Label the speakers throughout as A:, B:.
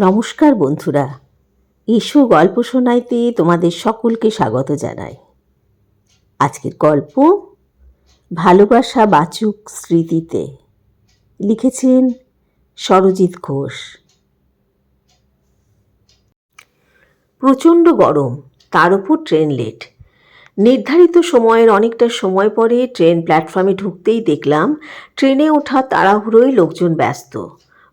A: নমস্কার বন্ধুরা। এসো গল্প শোনাইতে তোমাদের সকলকে স্বাগত জানাই। আজকের গল্প, ভালোবাসা বাচুক স্মৃতিতে। লিখেছেন সরজিৎ ঘোষ। প্রচণ্ড গরম, তার উপর ট্রেন লেট। নির্ধারিত সময়ের অনেকটা সময় পরে ট্রেন প্ল্যাটফর্মে ঢুকতেই দেখলাম, ট্রেনে ওঠা তাড়াহুড়োয় লোকজন ব্যস্ত।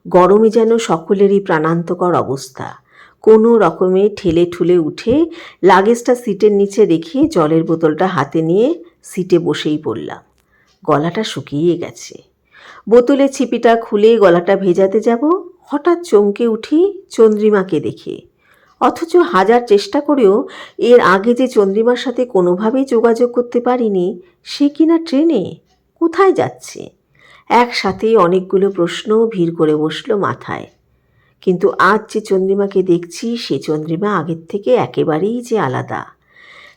A: গরমে যেন সকলেরই প্রাণান্তকর অবস্থা। কোনো রকমে ঠেলে ঠুলে উঠে লাগেজটা সিটের নিচে রেখে জলের বোতলটা হাতে নিয়ে সিটে বসেই পড়লাম। গলাটা শুকিয়ে গেছে। বোতলের ছিপিটা খুলে গলাটা ভেজাতে যাব, হঠাৎ চমকে উঠি চন্দ্রিমাকে দেখে। অথচ হাজার চেষ্টা করেও এর আগে যে চন্দ্রিমার সাথে কোনোভাবেই যোগাযোগ করতে পারিনি, সে কিনা ট্রেনে? কোথায় যাচ্ছে? একসাথেই অনেকগুলো প্রশ্ন ভিড় করে বসল মাথায়। কিন্তু আজ যে চন্দ্রিমাকে দেখছি, সে চন্দ্রিমা আগের থেকে একেবারেই যে আলাদা।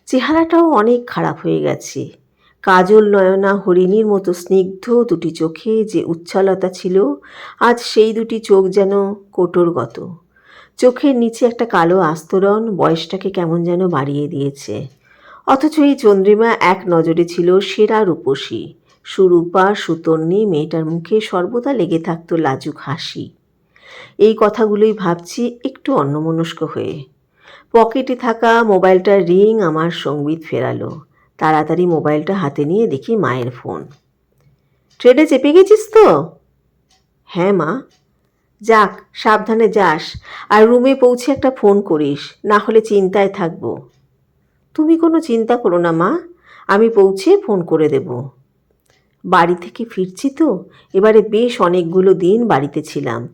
A: চেহারাটাও অনেক খারাপ হয়ে গেছে। কাজল, নয়না, হরিণীর মতো স্নিগ্ধ দুটি চোখে যে উচ্ছলতা ছিল, আজ সেই দুটি চোখ যেন কোটরগত। চোখের নিচে একটা কালো আস্তরণ বয়সটাকে কেমন যেন বাড়িয়ে দিয়েছে। অথচ এই চন্দ্রিমা এক নজরে ছিল সেরা রূপসী। সুরূপা, সুতন্নি মেয়েটার মুখে সর্বদা লেগে থাকতো লাজুক হাসি। এই কথাগুলোই ভাবছি একটু অন্যমনস্ক হয়ে। পকেটে থাকা মোবাইলটার রিং আমার সংগীত ফেরালো। তাড়াতাড়ি মোবাইলটা হাতে নিয়ে দেখি মায়ের ফোন। ট্রেনে চেপে গেছিস তো? হ্যাঁ মা। যাক, সাবধানে যাস আর রুমে পৌঁছে একটা ফোন করিস, না হলে চিন্তায় থাকব। তুমি কোনো চিন্তা করো না মা, আমি পৌঁছে ফোন করে দেব। বাড়ি থেকে ফিরছি তো। এবারে বেশ অনেকগুলো দিন বাড়িতে ছিলাম।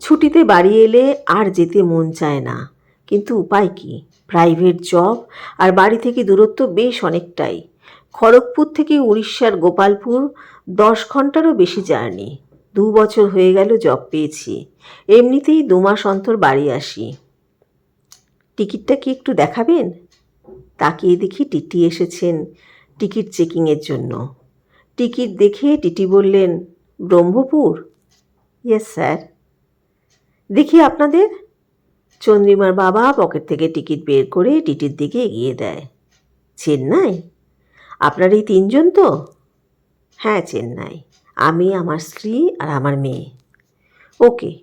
A: ছুটিতে বাড়ি এলে আর যেতে মন চায় না। কিন্তু উপায় কি? প্রাইভেট জব আর বাড়ি থেকে দূরত্ব বেশ অনেকটাই। খড়গপুর থেকে উড়িষ্যার গোপালপুর দশ ঘন্টারও বেশি জার্নি। দু বছর হয়ে গেল জব পেয়েছি। এমনিতেই দু মাস অন্তর বাড়ি আসি। টিকিটটা কি একটু দেখাবেন? তাকিয়ে দেখি টিটি এসেছেন টিকিট চেকিংয়ের জন্য। টিকিট দেখে টিটি বললেন, ব্রহ্মপুর? ইয়েস স্যার দেখি আপনাদের? চন্দ্রিমার বাবা পকেট থেকে টিকিট বের করে টিটির দিকে এগিয়ে দেয়। চেন্নাই? আপনার এই তিনজন তো? হ্যাঁ চেন্নাই। আমি, আমার স্ত্রী আর আমার মেয়ে। ওকে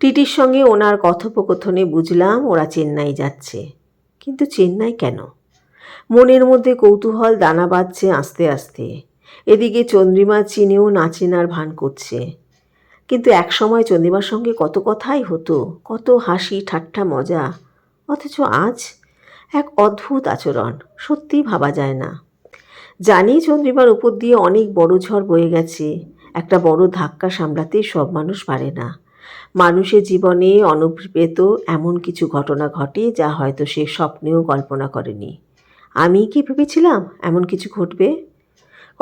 A: টিটির সঙ্গে ওনার কথোপকথনে বুঝলাম ওরা চেন্নাই যাচ্ছে। কিন্তু চেন্নাই কেন? মনের মধ্যে কৌতূহল দানা বাঁধছে আস্তে আস্তে। এদিকে চন্দ্রিমা চিনেও না চেনার ভান করছে। কিন্তু একসময় চন্দ্রিমার সঙ্গে কত কথাই হতো, কত হাসি, ঠাট্টা, মজা। অথচ আজ এক অদ্ভুত আচরণ সত্যিই ভাবা যায় না। জানি চন্দ্রিমার উপর দিয়ে অনেক বড় ঝড় বয়ে গেছে, একটা বড় ধাক্কা সামলাতে সব মানুষ পারে না। মানুষের জীবনে অনুপ্রেত এমন কিছু ঘটনা ঘটে যা হয়তো সে স্বপ্নেও কল্পনা করেনি। আমি কি ভেবেছিলাম এমন কিছু ঘটবে?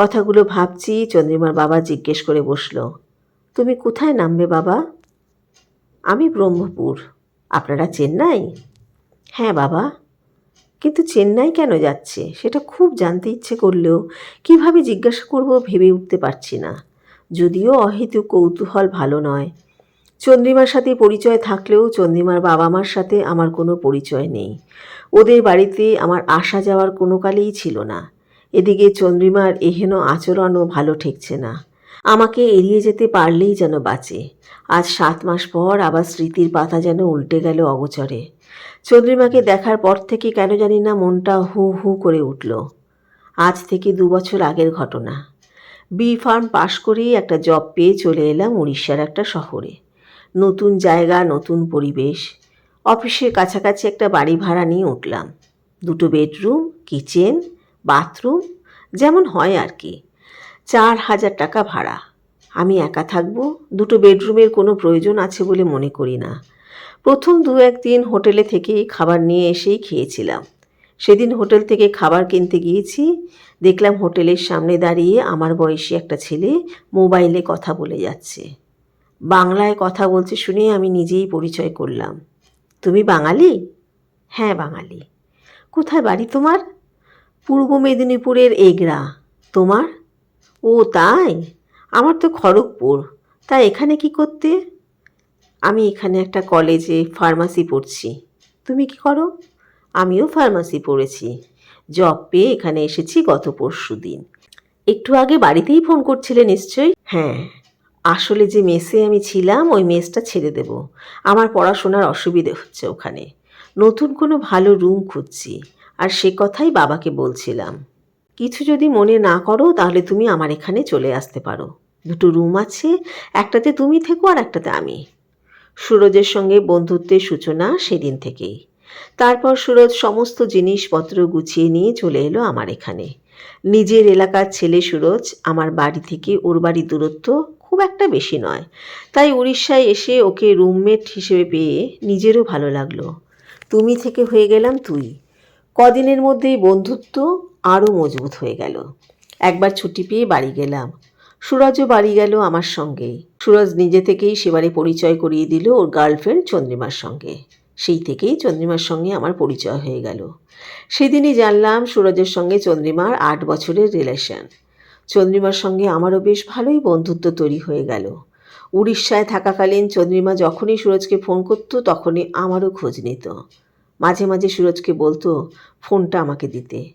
A: কথাগুলো ভাবছি চন্দ্রিমার বাবা জিজ্ঞেস করে বসল, তুমি কোথায় নামবে বাবা? আমি ব্রহ্মপুর। আপনারা চেন্নাই? হ্যাঁ বাবা। কিন্তু চেন্নাই কেন যাচ্ছে? সেটা খুব জানতে ইচ্ছে করলেও কীভাবে জিজ্ঞাসা করব ভেবে উঠতে পারছি না। যদিও অহেতুক কৌতূহল ভালো নয়। চন্দ্রিমার সাথে পরিচয় থাকলেও চন্দ্রিমার বাবা মার সাথে আমার কোনো পরিচয় নেই। ওদের বাড়িতে আমার আসা যাওয়ার কোনো কালেই ছিল না। এদিকে চন্দ্রিমার এহেন আচরণও ভালো ঠেকছে না। আমাকে এড়িয়ে যেতে পারলেই যেন বাঁচে। আজ সাত মাস পর আবার স্মৃতির পাতা যেন উল্টে গেল অগোচরে। চন্দ্রিমাকে দেখার পর থেকে কেন জানি না মনটা হু হু করে উঠল। আজ থেকে দু বছর আগের ঘটনা। বি ফার্ম পাশ করেই একটা জব পেয়ে চলে এলাম উড়িষ্যার একটা শহরে। নতুন জায়গা, নতুন পরিবেশ। অফিসের কাছাকাছি একটা বাড়ি ভাড়া নিয়ে উঠলাম। দুটো বেডরুম, কিচেন বাথরুম? যেমন হয় আর কি। চার হাজার টাকা ভাড়া। আমি একা থাকব? দুটো বেডরুমের কোনো প্রয়োজন আছে বলে মনে করি না। প্রথম দু একদিন হোটেলে থেকেই খাবার নিয়ে এসেই খেয়েছিলাম। সেদিন হোটেল থেকে খাবার কিনতে গিয়েছি। দেখলাম হোটেলের সামনে দাঁড়িয়ে আমার বয়সী একটা ছেলে মোবাইলে কথা বলে যাচ্ছে। বাংলায় কথা বলছে শুনে আমি নিজেই পরিচয় করলাম। তুমি বাঙালি? হ্যাঁ বাঙালি। কোথায় বাড়ি তোমার? পূর্ব মেদিনীপুরের এগরা। তোমার? ও, তাই? আমার তো খড়গপুর। তা এখানে কি করতে? আমি এখানে একটা কলেজে ফার্মাসি পড়ছি। তুমি কি করো? আমিও ফার্মাসি পড়েছি। জব পেয়ে এখানে এসেছি গত পরশু দিন। একটু আগে বাড়িতেই ফোন করছিলে নিশ্চয়ই? হ্যাঁ। আসলে যে মেসে আমি ছিলাম, ওই মেসটা ছেড়ে দেব। আমার পড়াশোনার অসুবিধে হচ্ছে ওখানে। নতুন কোনো ভালো রুম খুঁজছি। আর সে কথাই বাবাকে বলছিলাম। কিছু যদি মনে না করো, তাহলে তুমি আমার এখানে চলে আসতে পারো। দুটো রুম আছে, একটাতে তুমি থেকো আর একটাতে আমি। সুরজের সঙ্গে বন্ধুত্বের সূচনা সেদিন থেকেই। তারপর সুরজ সমস্ত জিনিসপত্র গুছিয়ে নিয়ে চলে এলো আমার এখানে। নিজের এলাকার ছেলে সুরজ আমার বাড়ি থেকে ওর বাড়ির দূরত্ব খুব একটা বেশি নয়। তাই উড়িষ্যায় এসে ওকে রুমমেট হিসেবে পেয়ে নিজেরও ভালো লাগল। তুমি থেকে হয়ে গেলাম তুই। কদিনের মধ্যেই বন্ধুত্ব আরও মজবুত হয়ে গেল। একবার ছুটি পেয়ে বাড়ি গেলাম। সুরজও বাড়ি গেল আমার সঙ্গেই সুরজ নিজে থেকেই সেবারে পরিচয় করিয়ে দিল ওর গার্লফ্রেন্ড চন্দ্রিমার সঙ্গে। সেই থেকেই চন্দ্রিমার সঙ্গে আমার পরিচয় হয়ে গেল। সেদিনই জানলাম সুরজের সঙ্গে চন্দ্রিমার আট বছরের রিলেশন চন্দ্রিমার সঙ্গে আমারও বেশ ভালোই বন্ধুত্ব তৈরি হয়ে গেল। উড়িষ্যায় থাকাকালীন চন্দ্রিমা যখনই সুরজকে ফোন করতো, তখনই আমারও খোঁজ নিত। মাঝে মাঝে সুরজকে বলতো, ফোনটা আমাকে দিতে।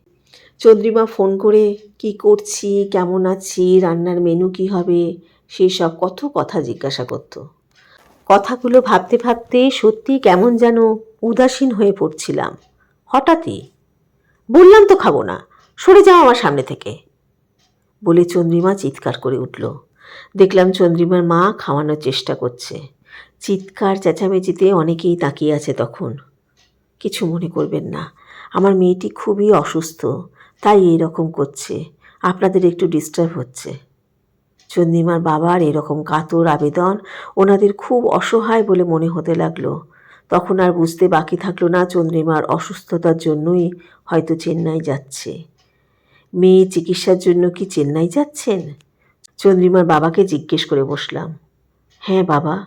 A: চন্দ্রিমা ফোন করে, কি করছি? কেমন আছি? রান্নার মেনু কি হবে? সেই সব কত কথা জিজ্ঞাসা করতো। কথাগুলো ভাবতে ভাবতে সত্যি কেমন যেন উদাসীন হয়ে পড়ছিলাম। হঠাৎই, বললাম তো খাব না, সরে যাও আমার সামনে থেকে। বলে চন্দ্রিমা চিৎকার করে উঠল। দেখলাম চন্দ্রিমার মা খাওয়ানোর চেষ্টা করছে। চিৎকার চেঁচামেচিতে অনেকেই তাকিয়ে আছে তখন। কিছু মনে করবেন না। আমার মেয়েটি খুবই অসুস্থ, তাই এই রকম করছে। আপনাদের একটু ডিস্টার্ব হচ্ছে। চন্দ্রিমার বাবার এরকম কাতর আবেদন ওনাদের খুব অসহায় বলে মনে হতে লাগল। তখন আর বুঝতে বাকি থাকল না চন্দ্রিমার অসুস্থতার জন্যই হয়তো চেন্নাই যাচ্ছে। মেয়ে চিকিৎসার জন্য কি চেন্নাই যাচ্ছেন? চন্দ্রিমার বাবাকে জিজ্ঞেস করে বসলাম। হ্যাঁ বাবা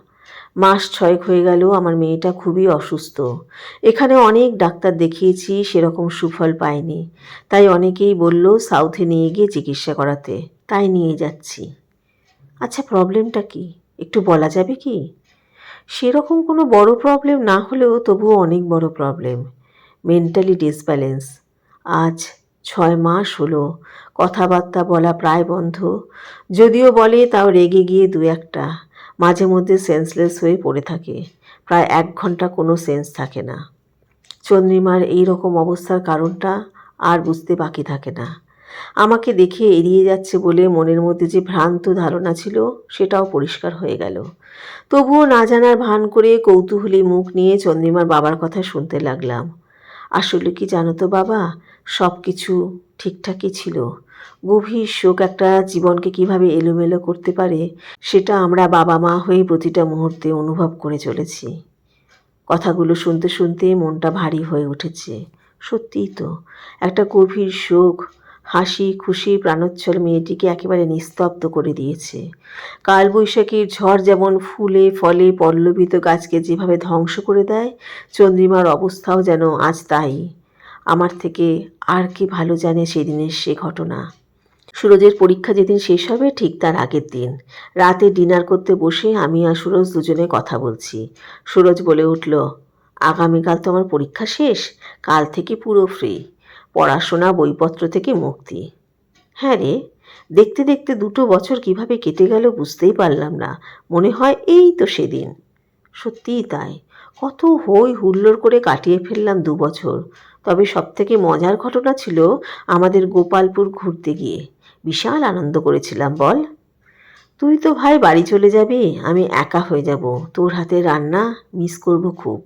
A: মাস ছয়েক হয়ে গেল, আমার মেয়েটা খুবই অসুস্থ। এখানে অনেক ডাক্তার দেখিয়েছি, সেরকম সুফল পাইনি। তাই অনেকেই বলল, সাউথে নিয়ে গিয়ে চিকিৎসা করাতে। তাই নিয়ে যাচ্ছি। আচ্ছা প্রবলেমটা কি? একটু বলা যাবে কি? সেরকম কোনো বড় প্রবলেম না হলেও তবুও অনেক বড় প্রবলেম। Mentally disbalance. আজ ছয় মাস হলো, কথাবার্তা বলা প্রায় বন্ধ। যদিও বলে তাও রেগে গিয়ে দু একটা। মাঝে মধ্যে সেন্সলেস হয়ে পড়ে থাকে। প্রায় এক ঘণ্টা কোনো সেন্স থাকে না। চন্দ্রিমার এই রকম অবস্থার কারণটা আর বুঝতে বাকি থাকে না। আমাকে দেখে এড়িয়ে যাচ্ছে বলে মনের মধ্যে যে ভ্রান্ত ধারণা ছিল, সেটাও পরিষ্কার হয়ে গেল। তবুও না জানার ভান করে কৌতূহলী মুখ নিয়ে চন্দ্রিমার বাবার কথা শুনতে লাগলাম। আসলে কি জানো তো বাবা সব কিছু ঠিকঠাকই ছিল। গভীর শোক একটা জীবনকে কীভাবে এলোমেলো করতে পারে, সেটা আমরা বাবা মা হয়ে প্রতিটা মুহূর্তে অনুভব করে চলেছি। কথাগুলো শুনতে শুনতে মনটা ভারী হয়ে উঠেছে। সত্যিই তো, একটা গভীর শোক, হাসি, খুশি, প্রাণোচ্ছল মেয়েটিকে একেবারে নিস্তব্ধ করে দিয়েছে। কালবৈশাখীর ঝড় যেমন ফুলে, ফলে পল্লবিত গাছকে যেভাবে ধ্বংস করে দেয়, চন্দ্রিমার অবস্থাও যেন আজ তাই। আমার থেকে আর কি ভালো জানে সেদিনের সে ঘটনা। সুরজের পরীক্ষা যেদিন শেষ হবে, ঠিক তার আগের দিন। রাতে ডিনার করতে বসে আমি আর সুরজ দুজনে কথা বলছি। সুরজ বলে উঠল, আগামীকাল তো আমার পরীক্ষা শেষ, কাল থেকে পুরো ফ্রি পড়াশোনা, বইপত্র থেকে মুক্তি। হ্যাঁ রে, দেখতে দেখতে দুটো বছর কীভাবে কেটে গেল বুঝতেই পারলাম না, মনে হয় এই তো সেদিন। সত্যিই তাই কত হই হুল্লোড় করে কাটিয়ে ফেললাম দু বছর। তবে সবথেকে মজার ঘটনা ছিল আমাদের গোপালপুর ঘুরতে গিয়ে। বিশাল আনন্দ করেছিলাম, বল। তুই তো ভাই বাড়ি চলে যাবি, আমি একা হয়ে যাব। তোর হাতে রান্না মিস করব খুব।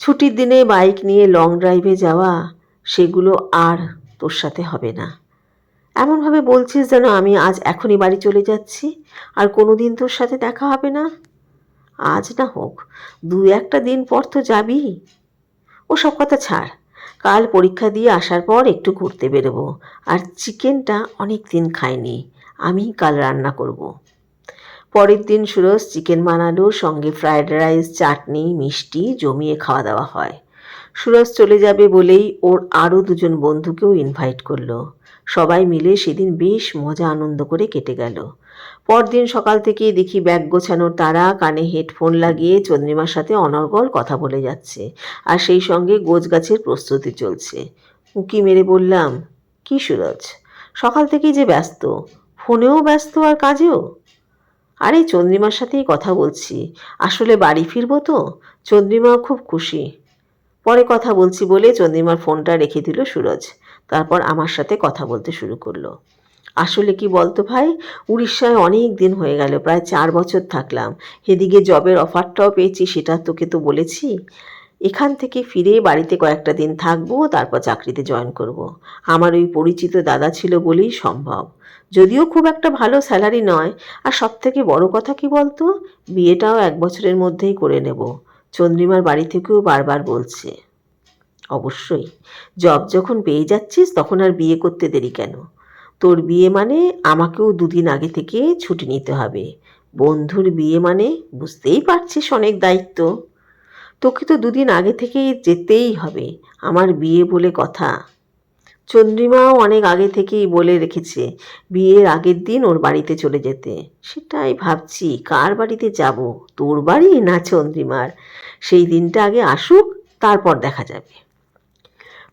A: ছুটির দিনে বাইক নিয়ে লং ড্রাইভে যাওয়া, সেগুলো আর তোর সাথে হবে না। এমনভাবে বলছিস যেন আমি আজ এখনই বাড়ি চলে যাচ্ছি, আর কোনো দিন তোর সাথে দেখা হবে না? আজ না হোক দু একটা দিন পর তো যাবি। ওসব কথা ছাড়, কাল পরীক্ষা দিয়ে আসার পর একটু ঘুরতে বেরোবো, আর চিকেনটা অনেক দিন খাইনি, আমি কাল রান্না করব। পরের দিন সুরজ চিকেন বানালো, সঙ্গে ফ্রায়েড রাইস, চাটনি, মিষ্টি জমিয়ে খাওয়া দাওয়া হয়। সুরজ চলে যাবে বলেই ওর আরও দুজন বন্ধুকেও ইনভাইট করল। সবাই মিলে সেদিন বেশ মজা আনন্দ করে কেটে গেল। পরদিন সকাল থেকেই দেখি ব্যাগ গোছানোর তারা কানে হেডফোন লাগিয়ে চন্দ্রিমার সাথে অনর্গল কথা বলে যাচ্ছে আর সেই সঙ্গে গোছ গাছের প্রস্তুতি চলছে। উঁকি মেরে বললাম, কি সুরজ, সকাল থেকেই যে ব্যস্ত, ফোনেও ব্যস্ত আর কাজেও? আরে চন্দ্রিমার সাথেই কথা বলছি, আসলে বাড়ি ফিরবো তো, চন্দ্রিমাও খুব খুশি। পরে কথা বলছি বলে চন্দ্রিমার ফোনটা রেখে দিল সুরজ। তারপর আমার সাথে কথা বলতে শুরু করল। আসলে কি বলতো ভাই? উড়িষ্যায় অনেক দিন হয়ে গেল, প্রায় চার বছর থাকলাম। এদিকে জবের অফারটাও পেয়েছি, সেটা তোকে তো বলেছি। এখান থেকে ফিরে বাড়িতে কয়েকটা দিন থাকব, তারপর চাকরিতে জয়েন করব। আমার ওই পরিচিত দাদা ছিল বলেই সম্ভব। যদিও খুব একটা ভালো স্যালারি নয়, আর সব থেকে বড় কথা কি বলতো? বিয়েটাও এক বছরের মধ্যেই করে নেব। চন্দ্রিমার বাড়ি থেকেও বারবার বলছে। অবশ্যই। জব যখন পেয়ে যাচ্ছিস, তখন আর বিয়ে করতে দেরি কেন? তোর বিয়ে মানে আমাকেও দুদিন আগে থেকে ছুটি নিতে হবে। বন্ধুর বিয়ে মানে বুঝতেই পারছিস অনেক দায়িত্ব। তোকে তো দুদিন আগে থেকেই যেতেই হবে, আমার বিয়ে বলে কথা। চন্দ্রিমাও অনেক আগে থেকেই বলে রেখেছে বিয়ের আগের দিন ওর বাড়িতে চলে যেতে। সেটাই ভাবছি, কার বাড়িতে যাব? তোর বাড়ি না চন্দ্রিমার? সেই দিনটা আগে আসুক, তারপর দেখা যাবে।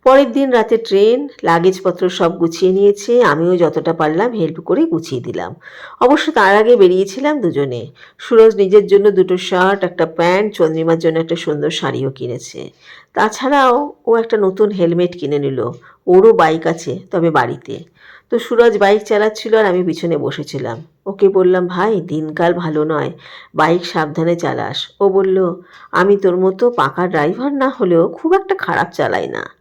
A: পরের দিন রাতে ট্রেন, লাগেজপত্র সব গুছিয়ে নিয়েছে। আমিও যতটা পারলাম হেল্প করে গুছিয়ে দিলাম। অবশ্য তার আগে বেরিয়েছিলাম দুজনে। সুরজ নিজের জন্য দুটো শার্ট একটা প্যান্ট চন্দ্রিমার জন্য একটা সুন্দর শাড়িও কিনেছে। তাছাড়াও ও একটা নতুন হেলমেট কিনে নিল। ওরও বাইক আছে, তবে বাড়িতে। তো সুরজ বাইক চালাচ্ছিল আর আমি পিছনে বসেছিলাম। ওকে বললাম, ভাই, দিনকাল ভালো নয়। বাইক সাবধানে চালাস। ও বলল, আমি তোর মতো পাকা ড্রাইভার না হলেও খুব একটা খারাপ চালাই না।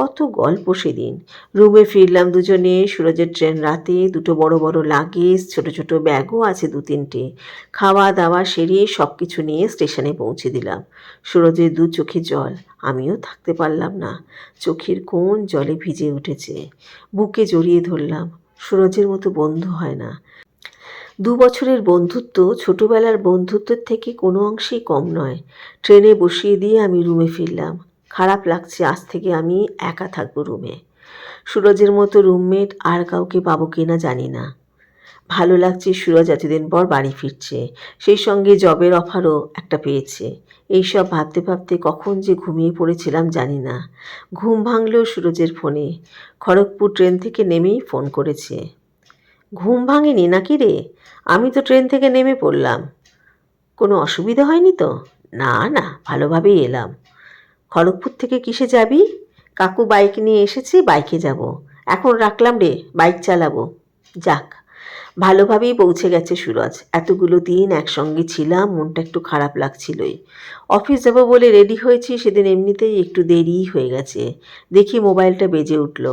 A: কত গল্প সেদিন। রুমে ফিরলাম দুজনে, সুরজের ট্রেন রাতে, দুটো বড় বড় লাগেজ, ছোট ছোট ব্যাগও আছে দু তিনটে। খাওয়া দাওয়া সেরে সব কিছু নিয়ে স্টেশনে পৌঁছে দিলাম। সুরজের দু চোখে জল, আমিও থাকতে পারলাম না। চোখের কোন জলে ভিজে উঠেছে। বুকে জড়িয়ে ধরলাম, সুরজের মতো বন্ধু হয় না। দু বছরের বন্ধুত্ব ছোটবেলার বন্ধুত্বের থেকে কোনো অংশেই কম নয়। ট্রেনে বসিয়ে দিয়ে আমি রুমে ফিরলাম। খারাপ লাগছে, আজ থেকে আমি একা থাকব রুমে। সুরজের মতো রুমমেট আর কাউকে পাবো কিনা জানি না। ভালো লাগছে সুরজ এতদিন পর বাড়ি ফিরছে, সেই সঙ্গে জবের অফারও একটা পেয়েছে। এইসব ভাবতে ভাবতে কখন যে ঘুমিয়ে পড়েছিলাম জানি না। ঘুম ভাঙলেও সুরজের ফোনে। খড়গপুর ট্রেন থেকে নেমেই ফোন করেছে। ঘুম ভাঙেনি নাকি রে? আমি তো ট্রেন থেকে নেমে পড়লাম। কোনো অসুবিধা হয়নি তো? না না, ভালোভাবেই এলাম। খড়গপুর থেকে কিসে যাবি? কাকু বাইক নিয়ে এসেছে বাইকে যাব। এখন রাখলাম রে বাইক চালাবো। যাক, ভালোভাবেই পৌঁছে গেছে সুরজ। এতগুলো দিন একসঙ্গে ছিলাম, মনটা একটু খারাপ লাগছিলই। অফিস যাব বলে রেডি হয়েছি, সেদিন এমনিতেই একটু দেরিই হয়ে গেছে। দেখি মোবাইলটা বেজে উঠল।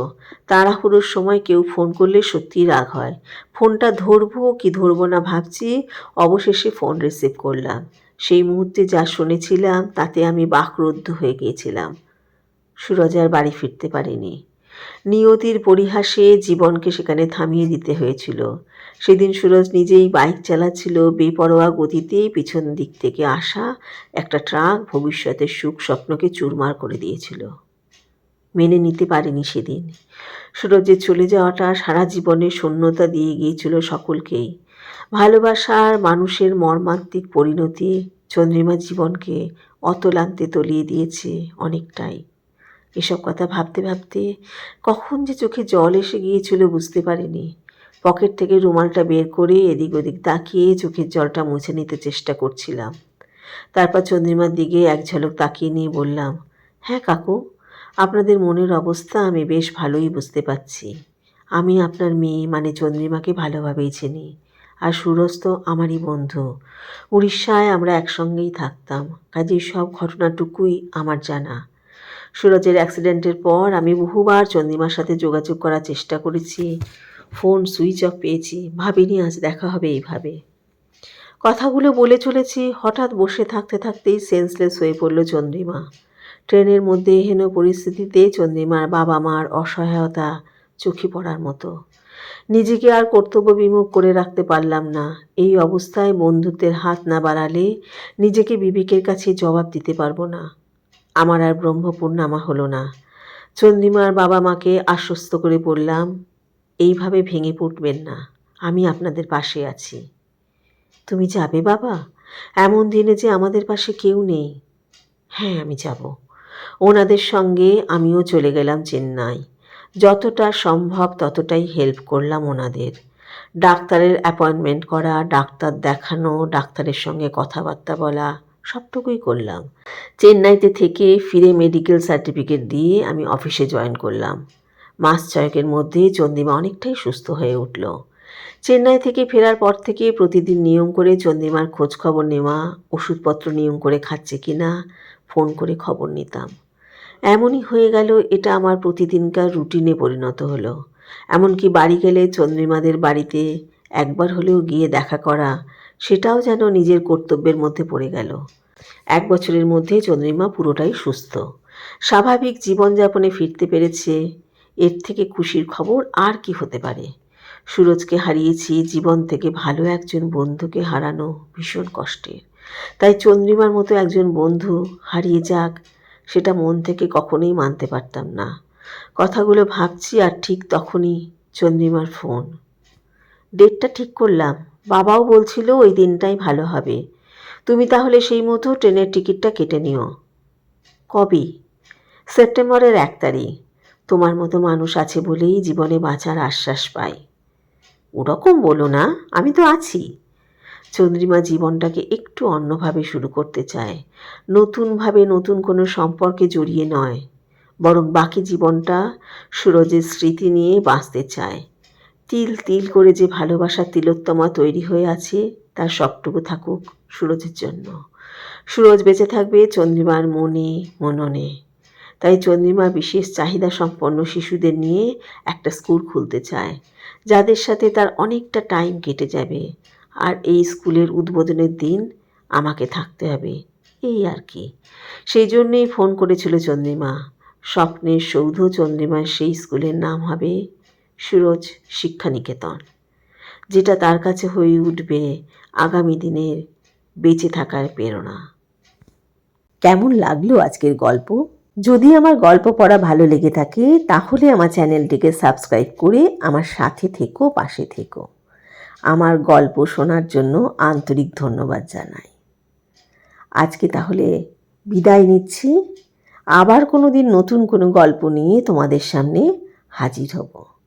A: তাড়াহুড়োর সময় কেউ ফোন করলে সত্যিই রাগ হয়। ফোনটা ধরবো কি ধরবো না ভাবছি, অবশেষে ফোন রিসিভ করলাম। সেই মুহূর্তে যা শুনেছিলাম, তাতে আমি বাকরুদ্ধ হয়ে গিয়েছিলাম। সুরজ আর বাড়ি ফিরতে পারেনি। নিয়তির পরিহাসে জীবনকে সেখানে থামিয়ে দিতে হয়েছিল। সেদিন সুরজ নিজেই বাইক চালাচ্ছিল, বেপরোয়া গতিতে পিছন দিক থেকে আসা একটা ট্রাক ভবিষ্যতের সুখ স্বপ্নকে চুরমার করে দিয়েছিল। মেনে নিতে পারেনি সেদিন। সুরজের চলে যাওয়াটা সারা জীবনের শূন্যতা দিয়ে গিয়েছিল সকলকেই। ভালোবাসার মানুষের মর্মান্তিক পরিণতি চন্দ্রিমার জীবনকে অতলান্তে তলিয়ে দিয়েছে অনেকটাই। এসব কথা ভাবতে ভাবতে কখন যে চোখে জল এসে গিয়েছিল বুঝতে পারিনি। পকেট থেকে রুমালটা বের করে এদিক ওদিক তাকিয়ে চোখের জলটা মুছে নিতে চেষ্টা করছিলাম। তারপর চন্দ্রিমার দিকে এক ঝলক তাকিয়ে নিয়ে বললাম হ্যাঁ কাকু, আপনাদের মনের অবস্থা আমি বেশ ভালোই বুঝতে পারছি। আমি আপনার মেয়ে মানে চন্দ্রিমাকে ভালোভাবেই চিনি। আর সুরজ তো আমারই বন্ধু। উড়িষ্যায় আমরা একসঙ্গেই থাকতাম কাজেই সব ঘটনাটুকুই আমার জানা। সুরজের অ্যাক্সিডেন্টের পর আমি বহুবার চন্দ্রিমার সাথে যোগাযোগ করার চেষ্টা করেছি, ফোন সুইচ অফ পেয়েছি, ভাবিনি আজ দেখা হবে এইভাবে। কথাগুলো বলে চলেছি, হঠাৎ বসে থাকতে থাকতেই সেন্সলেস হয়ে পড়ল চন্দ্রিমা ট্রেনের মধ্যে হেন পরিস্থিতিতে চন্দ্রিমার বাবা মার অসহায়তা চোখে পড়ার মতো। নিজেকে আর কর্তব্য বিমুখ করে রাখতে পারলাম না। এই অবস্থায় বন্ধুত্বের হাত না বাড়ালে নিজেকে বিবেকের কাছে জবাব দিতে পারব না। আমার আর ব্রহ্মপুর নামা হলো না। চন্দ্রিমার বাবা মাকে আশ্বস্ত করে বললাম, এইভাবে ভেঙে পড়বেন না। আমি আপনাদের পাশে আছি। তুমি যাবে বাবা? এমন দিনে যে আমাদের পাশে কেউ নেই। হ্যাঁ আমি যাব। ওনাদের সঙ্গে আমিও চলে গেলাম চেন্নাই। যতটা সম্ভব ততটাই হেল্প করলাম ওনাদের। ডাক্তারের অ্যাপয়েন্টমেন্ট করা, ডাক্তার দেখানো, ডাক্তারের সঙ্গে কথাবার্তা বলা, সবটুকুই করলাম। চেন্নাইতে থেকে ফিরে মেডিকেল সার্টিফিকেট দিয়ে আমি অফিসে জয়েন করলাম। মাস ছয়েকের মধ্যে চন্দিমা অনেকটাই সুস্থ হয়ে উঠল। চেন্নাই থেকে ফেরার পর থেকে প্রতিদিন নিয়ম করে চন্দিমার খোঁজ খবর নেওয়া, ওষুধপত্র নিয়ম করে খাচ্ছে কিনা ফোন করে খবর নিতাম। এমনই হয়ে গেল, এটা আমার প্রতিদিনকার রুটিনে পরিণত হলো। এমনকি বাড়ি গেলে চন্দ্রিমাদের বাড়িতে একবার হলেও গিয়ে দেখা করা, সেটাও যেন নিজের কর্তব্যের মধ্যে পড়ে গেল। এক বছরের মধ্যে চন্দ্রিমা পুরোটাই সুস্থ। স্বাভাবিক জীবনযাপনে ফিরতে পেরেছে, এর থেকে খুশির খবর আর কি হতে পারে? সুরজকে হারিয়েছি, জীবন থেকে ভালো একজন বন্ধুকে হারানো ভীষণ কষ্টের। তাই চন্দ্রিমার মতো একজন বন্ধু হারিয়ে যাক সেটা মন থেকে কখনোই মানতে পারতাম না। কথাগুলো ভাবছি আর ঠিক তখনই চন্দ্রিমার ফোন। ডেটটা ঠিক করলাম। বাবাও বলছিল ওই দিনটাই ভালো হবে। তুমি তাহলে সেই মতো ট্রেনের টিকিটটা কেটে নিও। কবে? সেপ্টেম্বরের এক তারিখ। তোমার মতো মানুষ আছে বলেই জীবনে বাঁচার আশ্বাস পাই। ওরকম বলো না, আমি তো আছি। চন্দ্রিমা জীবনটাকে একটু অন্যভাবে শুরু করতে চায়। নতুনভাবে নতুন কোনো সম্পর্কে জড়িয়ে নয়, বরং বাকি জীবনটা সুরজের স্মৃতি নিয়ে বাঁচতে চায়। তিল তিল করে যে ভালোবাসার তিলোত্তমা তৈরি হয়ে আছে, তার সবটুকু থাকুক সুরজের জন্য। সুরজ বেঁচে থাকবে চন্দ্রিমার মনে, মননে। তাই চন্দ্রিমা বিশেষ চাহিদা সম্পন্ন শিশুদের নিয়ে একটা স্কুল খুলতে চায়, যাদের সাথে তার অনেকটা টাইম কেটে যাবে। আর এই স্কুলের উদ্বোধনের দিন আমাকে থাকতে হবে। এই আর কি। সেই জন্যেই ফোন করেছিল চন্দ্রিমা। স্বপ্নের সৌধ চন্দ্রিমার সেই স্কুলের নাম হবে সুরজ শিক্ষানিকেতন, যেটা তার কাছে হয়ে উঠবে আগামী দিনের বেঁচে থাকার প্রেরণা। কেমন লাগল আজকের গল্প? যদি আমার গল্প পড়া ভালো লেগে থাকে, তাহলে আমার চ্যানেলটিকে সাবস্ক্রাইব করে আমার সাথে থেকো, পাশে থেকো। আমার গল্প শোনার জন্য আন্তরিক ধন্যবাদ জানাই। আজকে তাহলে বিদায় নিচ্ছি। আবার কোনো দিন নতুন কোনো গল্প নিয়ে তোমাদের সামনে হাজির হব।